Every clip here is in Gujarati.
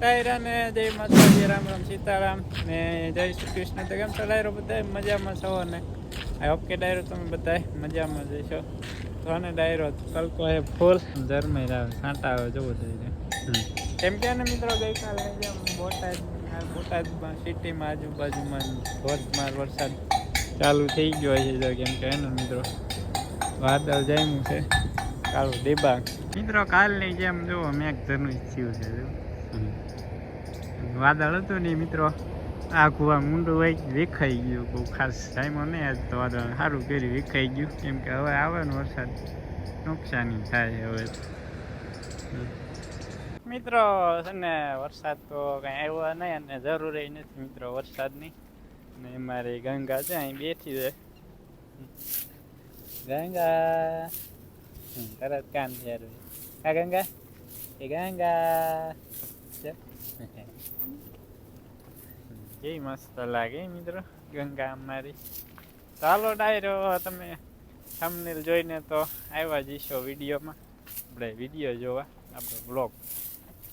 ડાયરા ને જય માતાજી, રામ રામ સીતારામ, ને જય શ્રી કૃષ્ણ. તો કેમ છો ડાયરો બધા મજામાં છો ને આઈ હોપ કે ડાયરો તમે બધા મજામાં જઈશો તો અને ડાયરો કલકો એ ફૂલ ઝરમઈ આવે છાંટા આવે જવું જાય કેમ કે ને મિત્રો ગઈકાલે જેમ બોટાદ બોટાદમાં, સિટીમાં, આજુબાજુમાં, ધોધમાર વરસાદ ચાલુ થઈ ગયો છે જો કેમ કે એનો મિત્રો? વાદળ જામ્યું છે. કાળું ડિબાંગ. મિત્રો કાલની જેમ જુઓ મેઘ ધનુષ થયું છે. જો. વાદળ હતું ને મિત્રો, આ કુવા મુંડું હોય વેખાઈ ગયું, બહુ ખાસ ટાઈમો નહીં આજ તો વાદળ સારું કર્યું, વેખાઈ ગયું. કેમ કે હવે આવે ને વરસાદ, નુકસાની થાય હવે. મિત્રો, છે ને વરસાદ તો કાંઈ આવ્યો નહીં અને જરૂરી નથી મિત્રો વરસાદની. ને મારી ગંગા છે, અહીં બેઠી છે. ગંગા તરત કામ છે આ ગંગા, એ ગંગા છે. કેવી મસ્ત લાગે મિત્રો ગંગા અમારી ચાલો ડાયરો, તમે થંબનેલ જોઈને તો આવ્યા જઈશો વિડીયોમાં. આપણે વીડિયો જોવા, આપણે બ્લોગ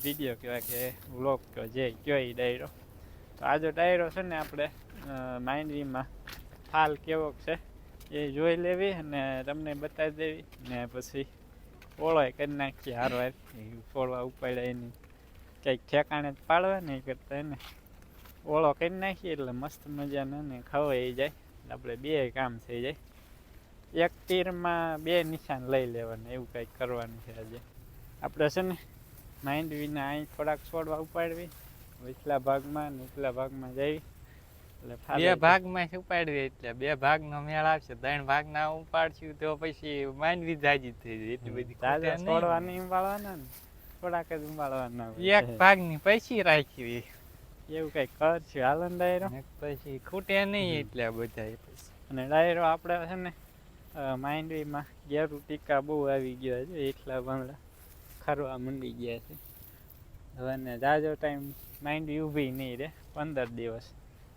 વીડિયો કહેવાય કે બ્લોગ કે જે કયો એ ડાયરો. તો આજો ડાયરો છે ને આપણે માઇન્ડરીમાં હાલ કેવો છે એ જોઈ લેવી અને તમને બતાવી દેવી. ને પછી ઓળોય કરી નાખીએ હારવાર. ફોળવા ઉપાડ્યા એની. કંઈક ઠેકાણે જ પાડવા, નહીં કરતા એને. ઓળો કરી નાખીએ એટલે મસ્ત મજાનો ને ખવાઈ જાય. આપણે બે કામ થઈ જાય. એક તીરમાં બે નિશાન લઈ લેવાના એવું કંઈક કરવાનું છે આજે. આપણે છે ને માઇન્ડ વિના અહીં થોડાક છોડવા ઉપાડવી. નીચલા ભાગમાં નીચલા ભાગમાં જઈ. એટલે બે ભાગમાં ઉપાડવી એટલે બે ભાગનો મેળ આવશે. ત્રણ ભાગના ઉપાડશું તો પછી માંડવી જાજી થઈ જાય. એટલી બધી છોડવાની ઉંબાળવાના ને થોડાક જ ઉંબાળવાના એક ભાગની પછી રાખવી. એવું કઈ કરશું હાલો ને ડાયરો. પછી ખૂટે નહીં એટલે બધા અને ડાયરો આપણે છે ને માઇન્ડવીમાં ગેરું ટીકા બહુ આવી ગયા છે એટલા બંગલા ખરવા મંડી ગયા છે. હવે ને જાજો ટાઈમ માઇન્ડવી ઊભી નહીં રે. પંદર દિવસ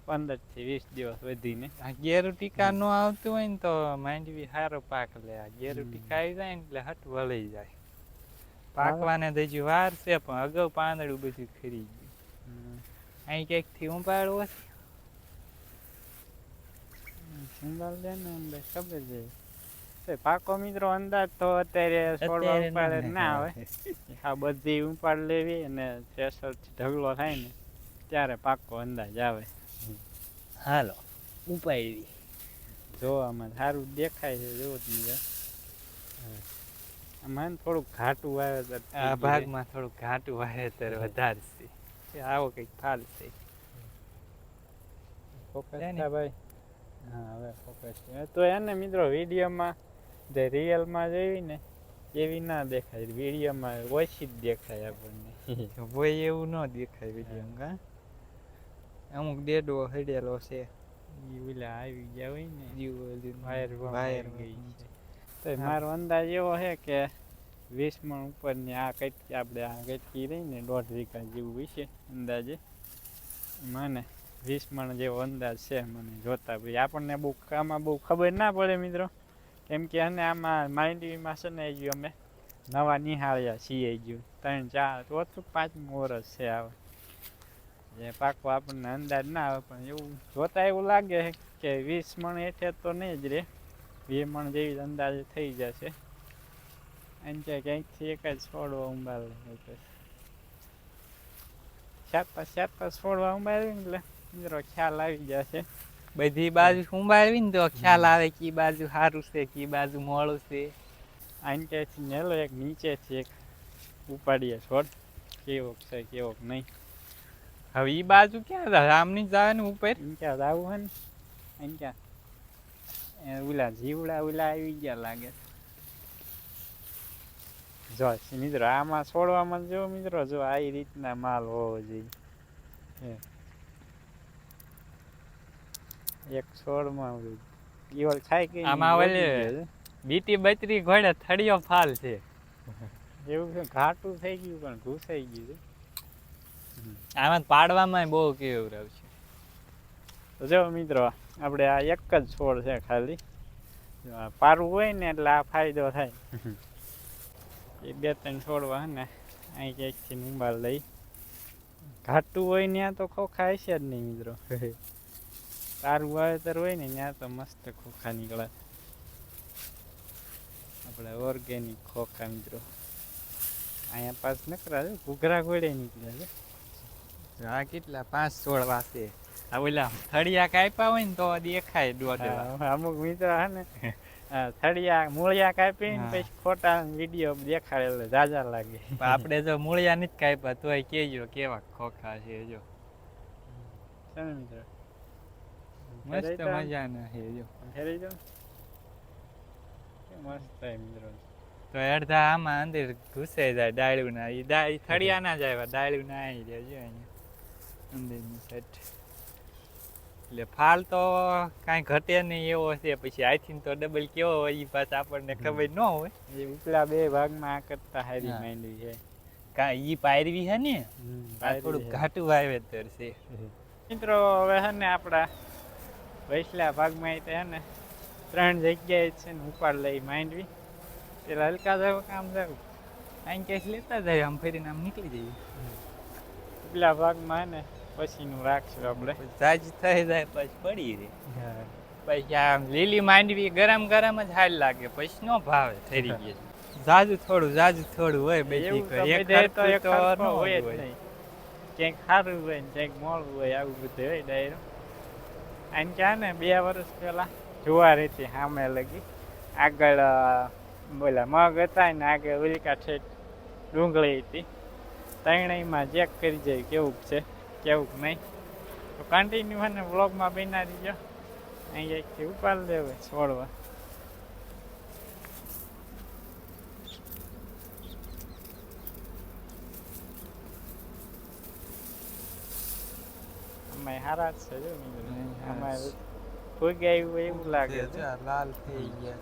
પંદરથી વીસ દિવસ વધીને. આ ગેરુ ટીકા નો આવતું હોય ને તો માંડવી સારો પાક લે. આ ગેરુ ટીકા આવી જાય ને એટલે હટ વળી જાય. પાકવાને તો હજી વાર છે પણ અગાઉ પાંદડું બધું ખરી ગયું અહીં ક્યાંકથી ઉપાડવો છે ને અંદર ખબર છે પાકો મિત્રો અંદાજ તો અત્યારે છોડવા ઉપાડે ના આવે આ બધી ઉપાડ લેવી અને થ્રેસર ઢગલો થાય ને ત્યારે પાકો અંદાજ આવે હાલો ઉપાડવી જોવામાં સારું દેખાય છે જો આમાં થોડુંક ઘાટું વાવેતર આ. ભાગમાં થોડુંક ઘાટું વાવેતર વધારે છે કે આવો કંઈક ફાલ છે. ફોકસ ભાઈ. હા હવે ફોકસ તો એને મિત્રો વિડીયોમાં જે રિયલમાં જેવી ને એવી ના દેખાય. વિડીયોમાં ઓછી જ દેખાય આપણને. ભાઈ એવું ન દેખાય વીડિયો અમુક ડેડો હડેલો છે. એ ઓલા આવી ગયા હોય ને વાયર વાયર ગઈ છે. તો. મારો અંદાજ એવો છે કે વીસ મણ ઉપરની આ કટકી આપણે આ કટકી રહીને દોઢ વીઘા જેવું વિશે અંદાજે. મને વીસ મણ જેવો અંદાજ છે મને જોતા ભાઈ આપણને બહુ આમાં બહુ ખબર ના પડે મિત્રો. કેમ કે અને આમાં માઇન્ડમાં છે ને ગયું અમે નવા નિહાળ્યા છીએ ગયું ત્રણ, ચાર, ચોથું, પાંચમું વર્ષ છે આવે. જે પાકો આપણને અંદાજ ના આવે, પણ એવું જોતા એવું લાગે કે વીસ મણ હેઠે તો નહીં જ રહે વીસ મણ જેવી અંદાજે થઈ જશે. કે ક્યાંકથી એક જ છોડવા ઉંબાળ લે ચાર પાંચ ચાર પાંચ છોડવા ઉંબાળી ને એટલે મિત્રો ખ્યાલ આવી જશે બધી બાજુ સંભાળવી ને તો ખ્યાલ આવે કે બાજુ સારું છે કે બાજુ મોડું છે ક્યાંથી નેલો એક નીચેથી એક ઉપાડીએ છોડ કેવોક છે કેવોક નહીં હવે એ બાજુ ક્યાં આમની જ આવે ને ઉપર ક્યાં આવું હે ને ક્યાં ઓલા જીવડા ઓલા આવી ગયા લાગે જો મિત્રો આમાં છોડવામાં જો મિત્રો જો આ રીતના માલ હોવો જોઈએ. એક છોડમાં ઈવળ ખાઈ આમાં ઓલી- બીટી બત્રી ઘોડે થળિયો ફાલ છે. એવું છે ઘાટું થઈ ગયું પણ ઘૂસાઈ ગયું છે. આમાં પાડવામાં બહુ કેવું રહ્યું છે. જો મિત્રો આપણે આ એક જ છોડ છે ખાલી. પારવું હોય ને એટલે આ ફાયદો થાય. એ બે ત્રણ છોડવા ને અહીં ક્યાંકથી ઉંબાળ લઈ. ઘાટું હોય ત્યાં તો ખોખા હશે જ નહીં મિત્રો. સારું વાવેતર હોય ને ત્યાં તો મસ્ત ખોખા નીકળે. આપણે ઓર્ગેનિક ખોખા મિત્રો. અહીંયા પાસ નકરા છે ઘૂઘરા ઘોડે નીકળે છે. આ કેટલા પાંચ સોળ વાસે આ ઓલા થળિયા કાપ્યા હોય ને તો દેખાય દોઢ અમુક મિત્રો હા ને થળિયા મૂળિયા કાપી ને પછી ખોટા વીડિયો દેખાડેલો જાજા લાગે. આપણે જો મૂળિયા નથી કાપ્યા તોય કેજો કેવા ખોખા છે જો. મસ્ત. મજાના છે જો. મસ્ત મિત્રો. તો અડધા આમાં અંદર ઘુસે જાય ડાળ્યું ના ઈ થળિયા ના જાય ડાળ્યું ના આવી જાય જો અહીંયા. અંદરની સાઈડ એટલે ફાલ તો કાંઈ ઘટે નહીં એવો છે. પછી આઈથી તો ડબલ કેવો હોય એ પાછા આપણને ખબર ન હોય. એ ઉપલા બે ભાગમાં આ કરતા હારી માંડવી છે. કાંઈ ઈ પાયરવી છે ને? થોડુંક ઘાટું વાવેતર છે. મિત્રો હવે છે ને આપણા વૈસલા ભાગમાં તો છે ને ત્રણ જગ્યાએ છે ને ઉપાડ લઈ માંડવી. પેલા હલકા જાવ કામ જાવ. અહીં કેસ લેતા જાય આમ ફરીને આમ નીકળી જઈએ. ઉપલા ભાગમાં ને પછીનું રાખશું આપણે. તાજી થઈ જાય પછી પડી રે પછી આમ લીલી માંડવી ગરમ ગરમ જ હાલ લાગે પછી નો ભાવે ઠરી ગઈ જાજુ થોડું જાજુ થોડું હોય તો એક તો એક હોય જ નહીં. ક્યાંક સારું હોય ને ક્યાંક મોડું હોય આવું બધું હોય ડાયરો. આમ ક્યાં ને બે વર્ષ પહેલા જોવા રહેતી સામે લગી. આગળ બોલા મગ હતા ને આગળ ઉલ્કા ઠેઠ ડુંગળી હતી. ત્રણેયમાં ચેક કરી જાય કેવું છે. કેવું નહીં? તો કન્ટિન્યુ ને બ્લોગમાં બના દીજો અહીંયા એકથી ઉપાડી લેવે છોડવા. અમારે હારા જ છે જો અમારે ફૂગ આવ્યું એવું લાગે છે. લાલ થઈ ગયા.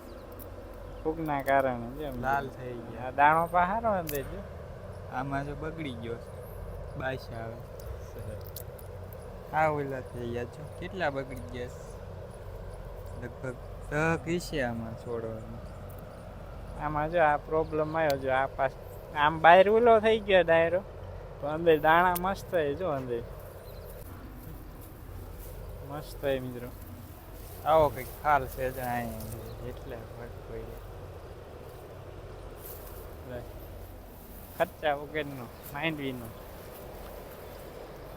ફૂગના કારણે જો. લાલ થઈ ગયા. દાણો પા સારો અંદર જો આમાં જો બગડી ગયો બાશ આવે આ ઓલા થઈ ગયા છો? કેટલા બગડી ગયા લગભગ દહ હશે આમાં છોડવાનું. આમાં જો આ પ્રોબ્લેમ આવ્યો જો આ પાસ આમ બહાર ઉલો થઈ ગયો ડાયરો તો અંદર દાણા મસ્ત હોય જો અંદર. મસ્ત હોય મિત્રો. આવો કંઈક ખાલ છે એટલે પડી ખર્ચા વગરનો માંડવીનો.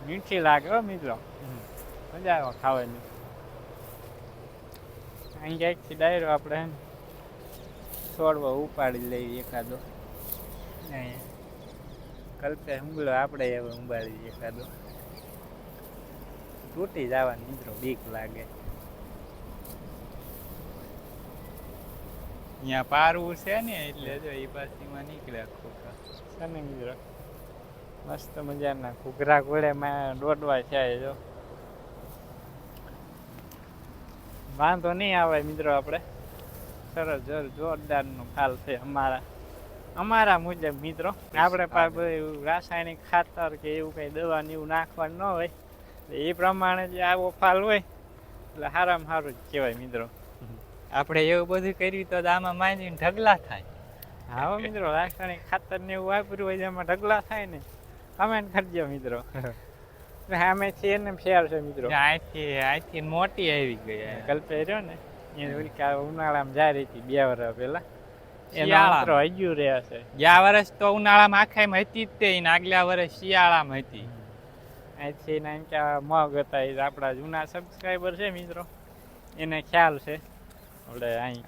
મીઠી લાગે, હો મિત્રો મજા આવે ખાવાની. અહીં ક્યાંકથી ડાયરો આપણે છોડવો ઉપાડી લઈએ એકાદો. કલ્પે હુંગલો આપણે હવે ઉંબાડી એકાદો. તૂટી જવાની મિત્રો, બીક લાગે. અહીંયા પારવું છે ને, એટલે જો એ પાસીમાં નીકળ્યા ખોખા છે મિત્રો? મસ્ત મજાના. ઘૂઘરા ઘોડેમાં દોડવા છે જો. વાંધો નહીં આવે મિત્રો આપણે. સરસ જોર જોરદારનો ફાલ છે અમારા. અમારા મુજબ મિત્રો. આપણે પાસે રાસાયણિક ખાતર કે એવું કઈ દવા ને એવું નાખવાનું ન હોય. એ પ્રમાણે જે આવો ફાલ હોય. એટલે સારામાં સારું જ કહેવાય મિત્રો. આપણે એવું બધું કર્યું તો આમાં માંડીને ઢગલા થાય. હા મિત્રો રાસાયણિક ખાતર ને એવું વાપર્યું હોય જેમાં ઢગલા થાય ને. કમેન્ટ કરજો મિત્રો. સામે છે ને ફેર છે મિત્રો. અહીંથી અહીંથી મોટી આવી ગઈ કલ્પે રહ્યો ને એ ઉનાળામાં જાય રહી હતી બે વર્ષ પહેલા. હજુ છે. ગયા વર્ષ તો ઉનાળામાં આખામાં હતી જ તે આગલા વર્ષ શિયાળામાં હતી. અહીંથી ને એમ કે આ મગ હતા એ આપણા જૂના સબસ્ક્રાઈબર છે મિત્રો. એને ખ્યાલ છે. આપણે અહીં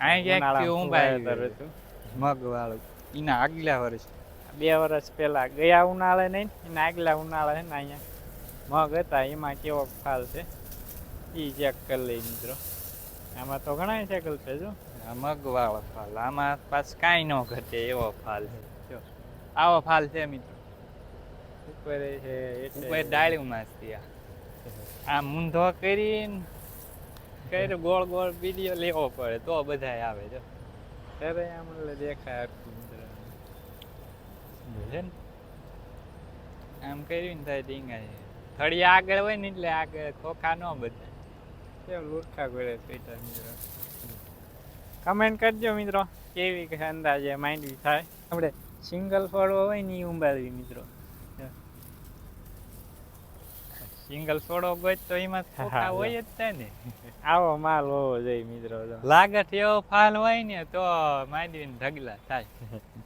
મગ વાળું એના આગલા વર્ષ બે વર્ષ પહેલા ગયા ઉનાળે નહીં એના આગલા ઉનાળે છે ને અહીંયા. મગ હતા એમાં કેવો ફાલ છે? એ ચેક કરી લઈ મિત્રો. આમાં તો ઘણા છે કલ્પે જો. આ મગ ફાલ આમાં પાછ કાંઈ ન ઘટે એવો ફાલ છે. જો આવો ફાલ છે મિત્રો. ઉપર છે એટલે ઉપર ડાળીમાં જ આ મૂંધો કરીને કર્યું ગોળ ગોળ વીડિયો લેવો પડે તો બધાય આવે જો. ત્યારે આમ દેખાય. છે ને? આમ કર્યું ને થાય ડીંગાય થળી આગળ હોય ને એટલે આગળ ખોખા ન બધા કેમ લુરખા ગળે પેટા મિત્રો? કમેન્ટ કરજો મિત્રો કેવી અંદાજે માંડવી થાય? આપણે સિંગલ ફળો હોય ને એ ઉંબાડવી મિત્રો. સિંગલ સોડો ગોત તો એમાં ખોખા હોય જ છે ને. આવો માલ હોવો જોઈએ મિત્રો. તો લાગત એવો ફાલ હોય ને તો માંડવીને ઢગલા થાય.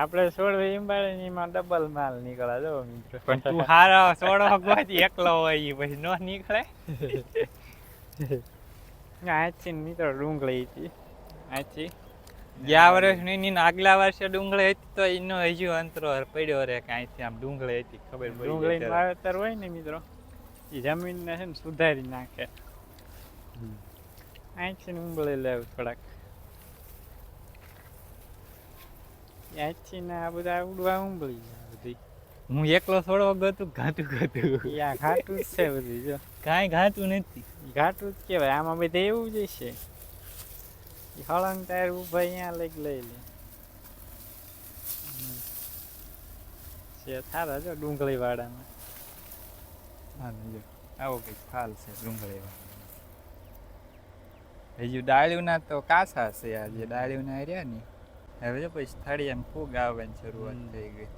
આપણે સોળ ઈંબાળીને માં ડબલ માલ નીકળે જો મિત્રો. પણ તું હારો સોડો ગોત એકલો હોય એ પછી નો નીકળે? આજથી મિત્રો ડુંગળી હતી. આજથી ગયા વર્ષની ની આગલા વર્ષે ડુંગળી હતી તો એનો હજુ અંતરો પડ્યો રે કાંઈથી આમ ડુંગળી હતી ખબર પડી ડુંગળી વાવેતર હોય ને મિત્રો એ જમીનને છે ને સુધારી નાખે. અહીંથી ડુંગળી લેવું થોડાક. અહીંથી ને આ બધા ઉડવા ઉંબળી જાય બધી. હું એકલો થોડો ગતું ઘાટું ઈ આ ઘાટું જ છે બધી જો. કાંઈ ઘાટું નથી. ઘાટું જ કહેવાય આમાં બધે એવું જ છે હળંગ ટાયર ઊભા અહીંયા લઈ લઈ લે. થારા છે જો ડુંગળી વાળામાં હા જો. આવો કંઈક ફાલ છે ડુંગળી હજુ ડાળીઓના તો કાસા છે આજે જે ડાળીઓના રહ્યા ને હવે જો પછી થળિયામાં ફૂગ આવવાની શરૂઆત. થઈ ગઈ.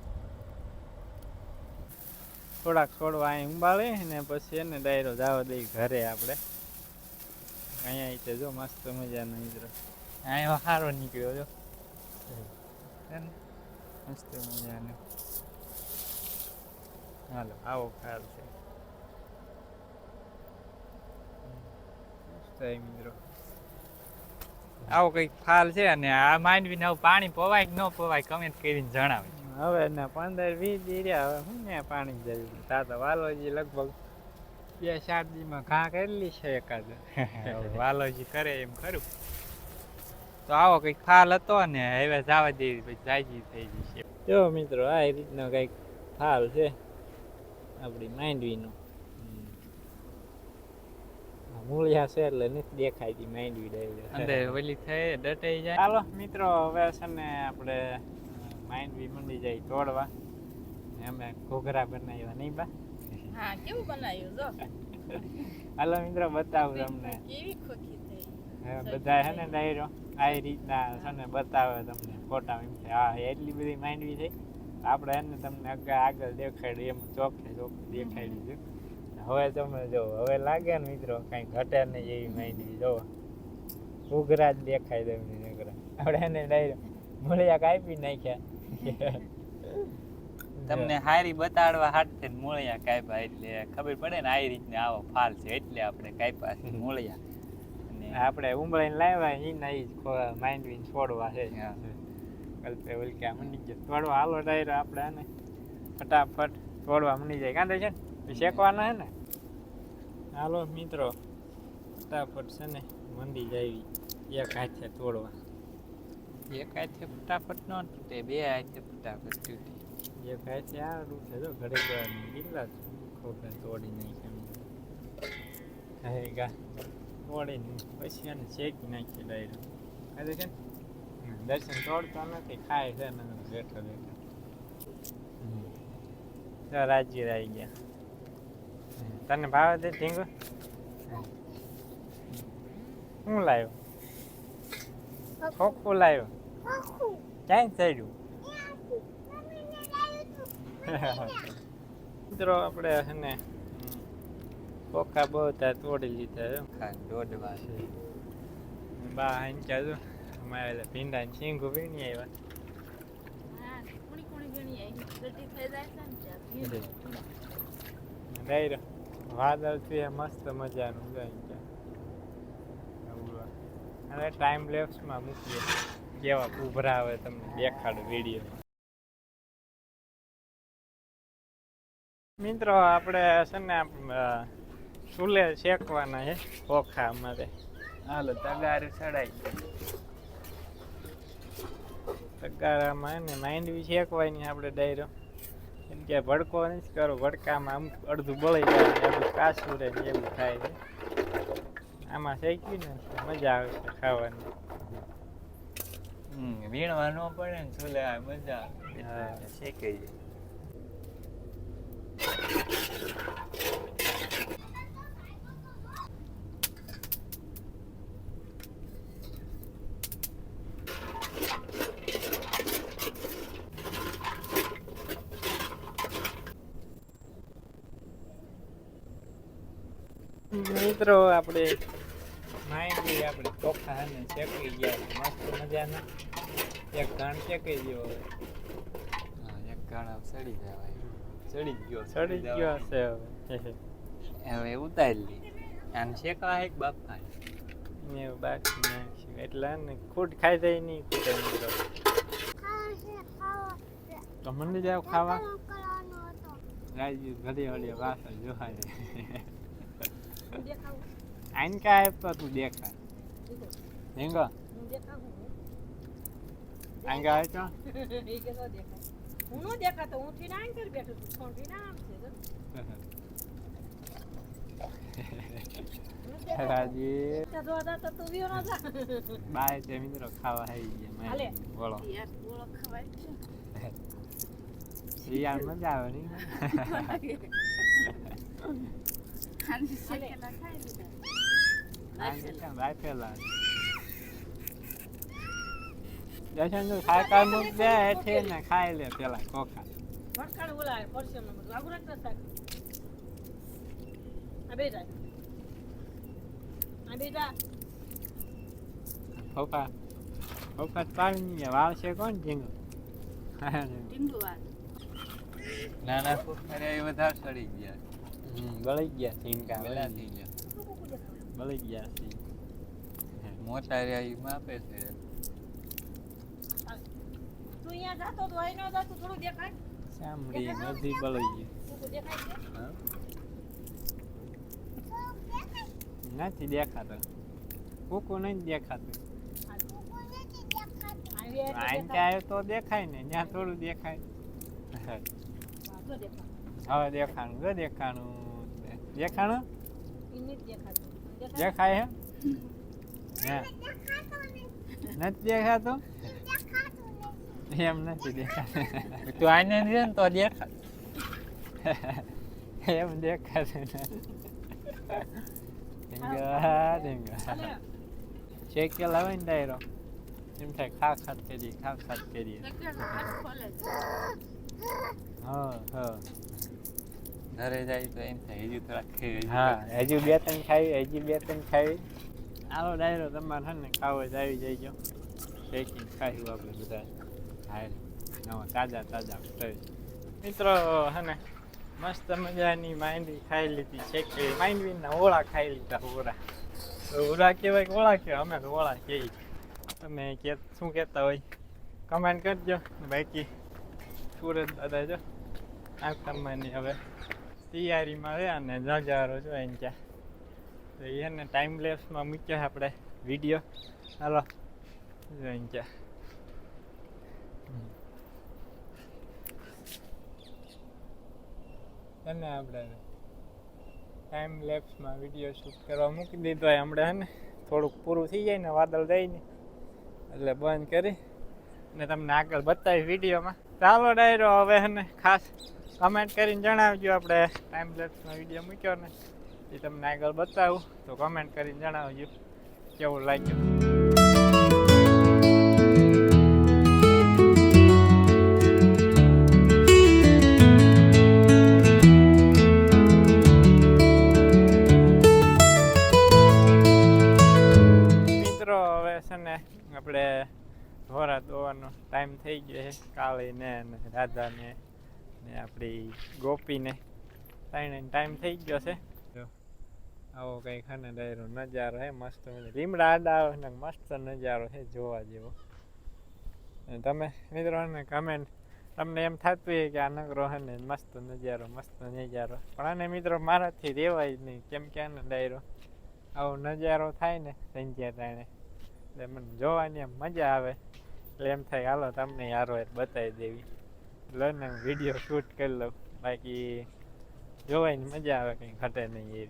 થોડાક છોડવા અહીં ઉંબાળે ને પછી એને ડાયરો જવા દઈ ઘરે આપણે. અહીંયા તે જો મસ્ત મજાનો મિત્ર અહીંયા સારો નીકળ્યો જો. મસ્ત મજાનો. હાલો આવો ખ્યાલ છે. મિત્રો આવો કંઈક ફાલ છે અને આ માંડવીને આવું પાણી પવાય કે ન પવાય કમેન્ટ કરીને જણાવે. હવે ને પંદર વીસ દી રહ્યા હવે હું ને પાણી જરૂર તા તો વાલોજી લગભગ બે સાત દીમાં ઘા કરેલી છે એકાદ. વાલોજી કરે એમ ખરું. તો આવો કંઈક ફાલ હતો ને હવે જવા દેવી પછી જાજી થઈ જશે. જો મિત્રો આ રીતનો કંઈક ફાલ છે આપણી માંડવીનો. મૂળિયા છે એટલે નથી દેખાતી માંડવી ડાયરેક્ટ. અંદર ઓલી થઈ ડટાઈ જાય. હાલો મિત્રો હવે છે ને આપણે માંડવી મંડી જાય તોડવા. અમે ઘોઘરા બનાવ્યા નહીં બા? હા કેવું બનાવ્યું જો? હાલો મિત્રો બતાવું તમને. કેવી ખોખી થઈ. બધા છે ને ડાયરો? આ રીતના છે ને બતાવે તમને ફોટા એમ છે હા એટલી બધી માંડવી થઈ આપણે એને તમને આગળ આગળ દેખાડ્યું એમ ચોખ્ખે ચોખ્ખે દેખાડી દીધું. હવે તમે જો હવે લાગે ને મિત્રો કઈ ઘટે નહીં એવી માહિતી જો. ઉઘરા જ દેખાય તમને નકરા. આપણે એને ડાયરેક્ટ મૂળિયા કાપી નાખ્યા. તમને હારી બતાડવા હાટે ને મૂળિયા કાપ્યા એટલે ખબર પડે ને આ રીતને આવો ફાલ છે એટલે આપણે કાપ્યા મૂળિયા. અને આપણે ઉંબળીને લાવ્યા એ ના એ ખો- માંડવીને છોડવા છે. કલ્પે ઉલક્યા મની ગયા છોડવા હાલો ડાયરો આપણે આને ફટાફટ તોડવા મની જાય. કાંદે છે ને? શેકવાના છે ને? હાલો મિત્રો ફટાફટ છે ને મંદિર જાવી એક હાથે તોડવા. એક હાથે ફટાફટ ન તૂટે બે હાથે ફટાફટ તૂટે. એક હાથે આ છે જો ઘરે કેટલા ખોખા તોડી નાખ્યા હે ગા તોડીને પછી એને શેકી નાખી ડાયરો. કાંદે છે ને દર્શન તોડતો નથી ખાય છે ને બેઠો બેઠો. તો રાજી રહી ગયા. તને ભાવે છે ઢીંગો? શું લાવ્યો? ખોખું લાવ્યો? ક્યાંય ચડ્યું? મિત્રો આપણે છે ને ખોખા બહુ ત્યાં તોડી લીધા દોડવા છે. બા હાંચ્યા જો અમારે એટલે ભીંડાને શીંગું વીણી આવ્યા ડાયરો વાદળ છે મસ્ત મજાનું જાય અને ટાઈમ લેપ્સમાં મૂકીએ. કેવા ઉભરા આવે તમને દેખાડો વીડિયો મિત્રો આપણે છે ને ચૂલે શેકવાના છે ઓખા અમારે. હાલો તગારી ચડાઈ તગારામાં ને માંડવી શેકવાની આપણે ડાયરો. એમ કે ભડકો નથી કરો ભડકામાં આમ અડધું બળી જાય અડધું કાચું રહે એવું થાય છે. આમાં શેક્યું ને મજા આવે છે ખાવાની. હમ વીણવા ન પડે ને ચૂલે આ મજા. શેકાઈ જાય મિત્રો આપણે માંડવી આપણે ચોખા અને શેકી ગયા મસ્ત મજાના. એક ઘાણ શેકી ગયો હવે. એક ગાણા ચડી જવાય. ચડી ગયો સડી ગયો હશે હવે. હવે ઉતારી લી આને શેકા એક બાપા ને એવું બાકી નાખ્યું. એટલે ને ખૂટ ખાઈ જાય નહીં ખૂટે મિત્રો. તો મંડી જાવ ખાવા. રાજુ ઘડી વળી વાસણ જોહાય. આઈન કા આપ્યો તું દેખા હિંગો? હું નો દેખાતો હું થી ના કરી બેઠો છું. ફોનથી ના આમ છે રાજી. ત્યાં જોવા જાતો તું વિયો ન જા. બાય તે મિત્રો ખાવા આવી ગયા હાલે. બોલો. યાર બોલો ખવાય છે. યાર મજા આવે નહીં? ખાલી શેકેલા ખાઈ લીધા આંગે ક્યાં બાય પેલા જશન તું ખાય કાર મૂક હેઠે ને ખાઈ લે પેલા કોખા ભટકાણ બોલાય પરસ્યો નંબર લાગુ રાખતા શાક આ બે આ બે જા ફોફા ફોફા પાડી છે કોણ ઝીંગો વાર નાના ફૂફારે વધારે સડી ગયા. બળી ગયા ઝીંગા વેલા થઈ ગયા બળી ગયા છે મોટા રહ્યા ઈ માપે છે તું અહીંયા જાતો તો અહીં ન જાતો થોડું દેખાય સાંભળી નથી બળી તું દેખાય છે હા? નથી દેખાતો કૂકુ નહીં દેખાતું. આવ્યો તો દેખાય ને ત્યાં થોડું દેખાય હા, જો હવે દેખાણું દેખાણું દેખાણું. દેખાય? હે? નથી દેખાતું? એમ નથી દેખાતું. તું આને છે ને તો દેખા એમ ઢીંગા હાલે. ઢીંગા શેકેલ આવે ને ડાયરો. એમ થાય ખા ખાત કરીએ ખા ખાત કરીએ. હા હા. ઘરે જાય તો એમ થાય હજુ થોડાક ખાઈ હા. હજુ બે ત્રણ ખાવી હજી બે ત્રણ ખાવી આવો ડાયરો તમારે હે ને ખાવો જ આવી જઈજો શેકી ખાયું આપણે બધા. હાય નવા તાજા તાજા થઈ મિત્રો હે ને મસ્ત મજાની માંડવી ખાઈ લીધી શેકી. માંડવીના ઓળા ખાઈ લીધા ઓળા તો ઓળા કહેવાય કે ઓળા કહેવાય? અમે તો ઓળા કહીએ. તમે કે શું કહેતા હોય? કમેન્ટ કરજો. બાકી સુરત દાદા જો આ તમારી હવે તૈયારીમાં રહ્યા અને નજારો જો એને ત્યાં તો એને ટાઈમ લેપ્સમાં મૂક્યા આપણે વીડિયો હાલો. જો એને ત્યાં અને આપણે ટાઈમ લેપ્સમાં વીડિયો શૂટ કરવા મૂકી દીધો હોય હમણાં ને. થોડુંક પૂરું થઈ જાય ને વાદળ જાય ને એટલે બંધ કરી. ને તમને આગળ બતાવી વિડીયોમાં ચાલો ડાયરો હવે ને ખાસ. કમેન્ટ કરીને જણાવજો આપણે ટાઈમ લેપ્સનો વીડિયો મૂક્યો ને. એ તમને આગળ બતાવું. તો કમેન્ટ કરીને જણાવજો. કેવું લાગ્યું? આપણે ઢોરા દોવાનો ટાઈમ થઈ ગયો છે. કાલે ને રાધાને. ને આપણી ગોપીને ત્રણે ટાઈમ થઈ ગયો છે. આવો કંઈક ખાને ડાયરો નજારો હે, મસ્ત લીમડા આડા આવે ને મસ્ત નજારો છે જોવા જેવો. તમે મિત્રોને કમેન્ટ તમને એમ થતું હોય કે આ નગરો છે ને મસ્ત નજારો મસ્ત નજારો. પણ આને મિત્રો મારાથી રહેવાય જ નહીં. કેમ કે આને ડાયરો આવો નજારો થાય ને સંજ્યા ટાણે. એટલે મને જોવાની એમ મજા આવે. એટલે એમ થાય હાલો તમને યારો બતાવી દેવી. લો ને વીડિયો શૂટ કરી લઉં. બાકી જોવાની મજા આવે કંઈ ઘટે નહીં એવી.